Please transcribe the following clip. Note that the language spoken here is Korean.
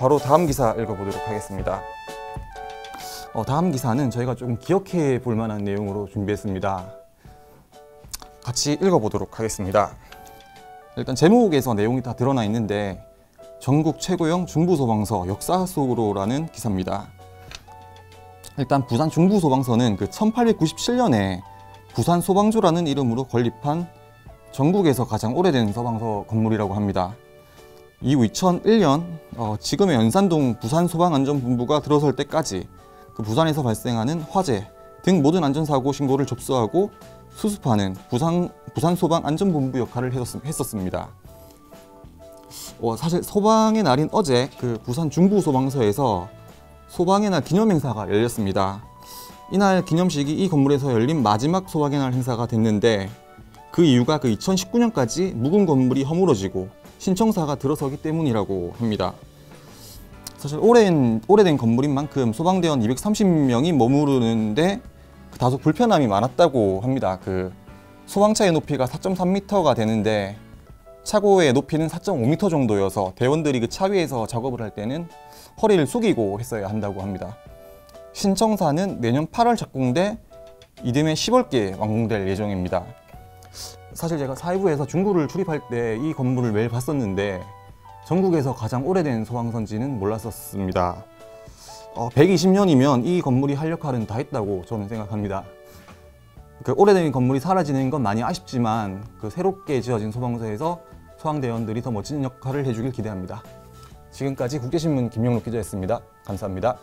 바로 다음 기사 읽어보도록 하겠습니다. 어, 다음 기사는 저희가 좀 기억해 볼 만한 내용으로 준비했습니다. 같이 읽어보도록 하겠습니다. 일단 제목에서 내용이 다 드러나 있는데 전국 최고형 중부소방서 역사 속으로라는 기사입니다. 일단 부산 중부소방서는 그 1897년에 부산 소방조라는 이름으로 건립한 전국에서 가장 오래된 소방서 건물이라고 합니다. 이후 2001년 어, 지금의 연산동 부산소방안전본부가 들어설 때까지 그 부산에서 발생하는 화재 등 모든 안전사고 신고를 접수하고 수습하는 부산, 부산소방안전본부 역할을 했었, 했었 습니다. 어, 사실 소방의 날인 어제 그 부산 중부소방서에서 소방의 날 기념행사가 열렸습니다. 이날 기념식이 이 건물에서 열린 마지막 소방의 날 행사가 됐는데 그 이유가 그 2019년까지 묵은 건물이 허물어지고 신청사가 들어서기 때문이라고 합니다. 사실 오랜, 오래된 건물인 만큼 소방대원 230명이 머무르는데 그 다소 불편함이 많았다고 합니다. 그 소방차의 높이가 4.3m가 되는데 차고의 높이는 4.5m 정도여서 대원들이 그 차 위에서 작업을 할 때는 허리를 숙이고 했어야 한다고 합니다. 신청사는 내년 8월 착공돼 이듬해 10월께 완공될 예정입니다. 사실 제가 사회부에서 중구를 출입할 때 이 건물을 매일 봤었는데 전국에서 가장 오래된 소방선지는 몰랐었습니다. 어, 120년이면 이 건물이 할 역할은 다 했다고 저는 생각합니다. 그 오래된 건물이 사라지는 건 많이 아쉽지만 그 새롭게 지어진 소방서에서 소방대원들이 더 멋진 역할을 해주길 기대합니다. 지금까지 국제신문 김영록 기자였습니다. 감사합니다.